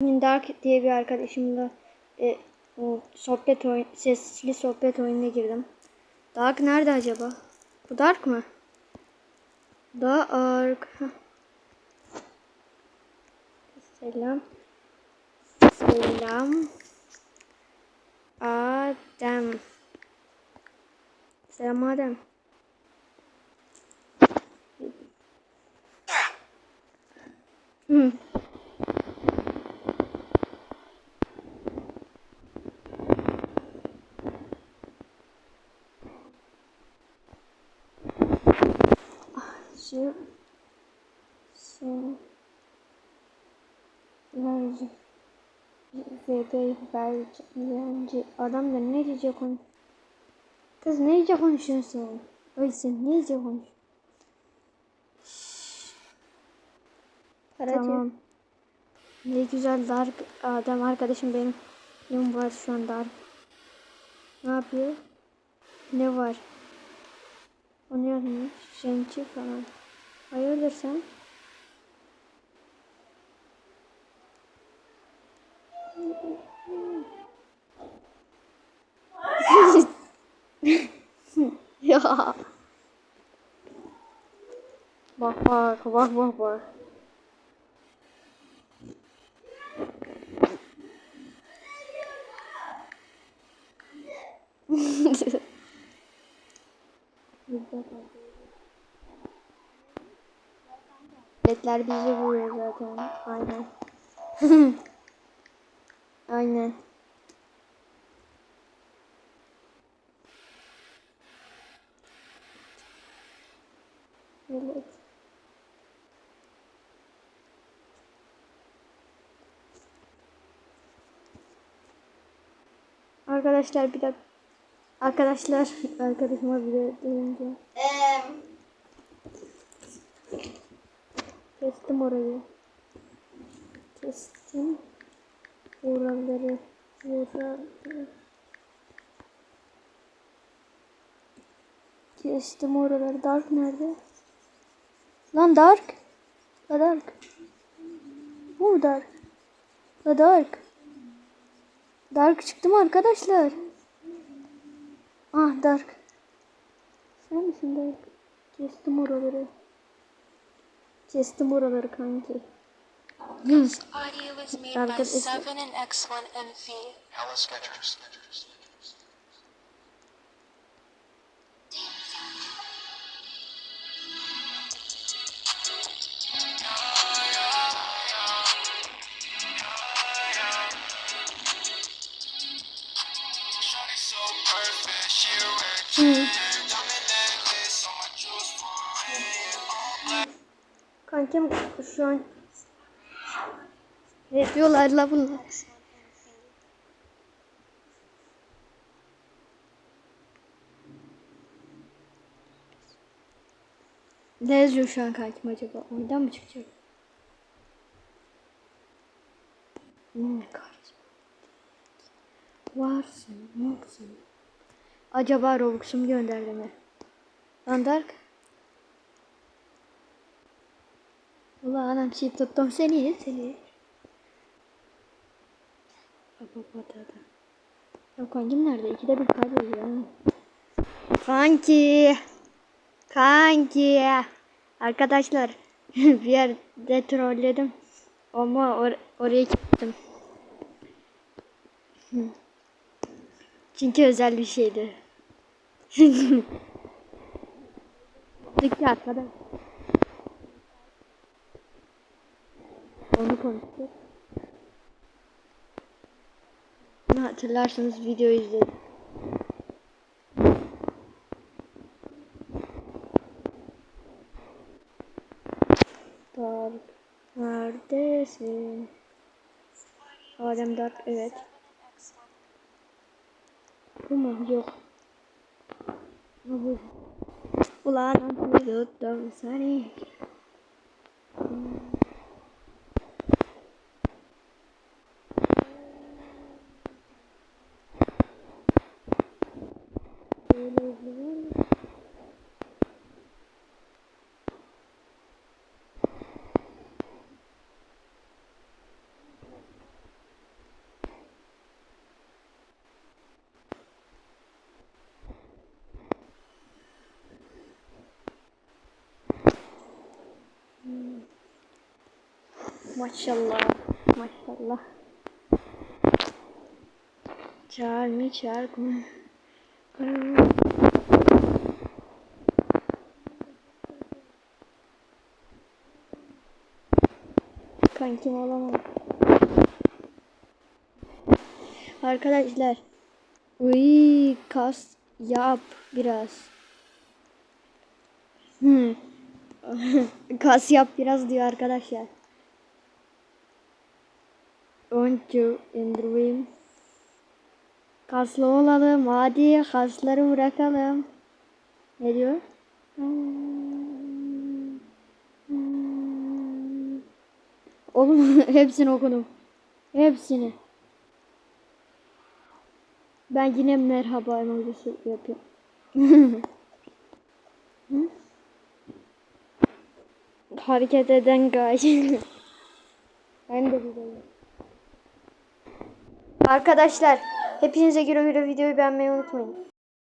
Dark diye bir arkadaşımla e, o sohbet oyun, sesli sohbet oyununa girdim. Dark nerede acaba? Bu Dark mı? Dark. Selam. Selam. Adem. Selam Adem. Hı. Şu Verci VB verci Adam da ne diyecek onu? Kız ne diyecek konuşuyorsun sen? Ölsün ne diyecek konuş Tamam. Ne güzel dark adam arkadaşım benim. Yum var şu an dark Ne yapıyor? Ne var? O ne yazmış Şençi falan Hayırdır sen ya. Bak bak bak bak bak. Biletler bizi vuruyor zaten. Aynen. Aynen. Evet. Arkadaşlar bir dakika. Arkadaşlar arkadaşıma bir de Kestim orayı. Kestim. Oraları. Oraları. Kestim oraları. Dark nerede? Lan Dark. La Dark. Bu Dark? La Dark. Dark çıktı mı arkadaşlar? Ah Dark. Sen misin Dark? Kestim oraları. Kestim oraları kanki. This audio was made by Arkadaşlar. Seven and X1 MV. Hella Skechers. Kankim şu an ne diyorlar la bunlar? Ne yazıyor şu an kankim acaba? Oyundan mı çıkacak? Hmm, karizma. Varsın, yoksun. Acaba Robux'um gönderdi mi? Lan Dark. Ulan anam şey tuttum seni seni. Baba patladı. Ya kankim nerede? İkide bir kayboluyor ya. Kanki. Kanki. Arkadaşlar bir yerde trolledim. Ama or oraya gittim. Çünkü özel bir şeydi. Peki arkadaş. Onu konuştuk. Bunu hatırlarsanız video izledim. Dark. Neredesin? Adem Dark evet. Bu mu? Yok. Bu. Ulan tuttum seni. Maşallah. Maşallah. Charmi charmi. Kankim olamam. Arkadaşlar. Uy kas yap biraz. Hmm. kas yap biraz diyor arkadaşlar. Önce indireyim. Kaslı olalım. Hadi kasları bırakalım. Ne diyor? Oğlum hepsini okudum. Hepsini. Ben yine merhaba emojisi yapıyorum. Hareket eden gayet. ben de. Arkadaşlar hepinize göre göre videoyu beğenmeyi unutmayın.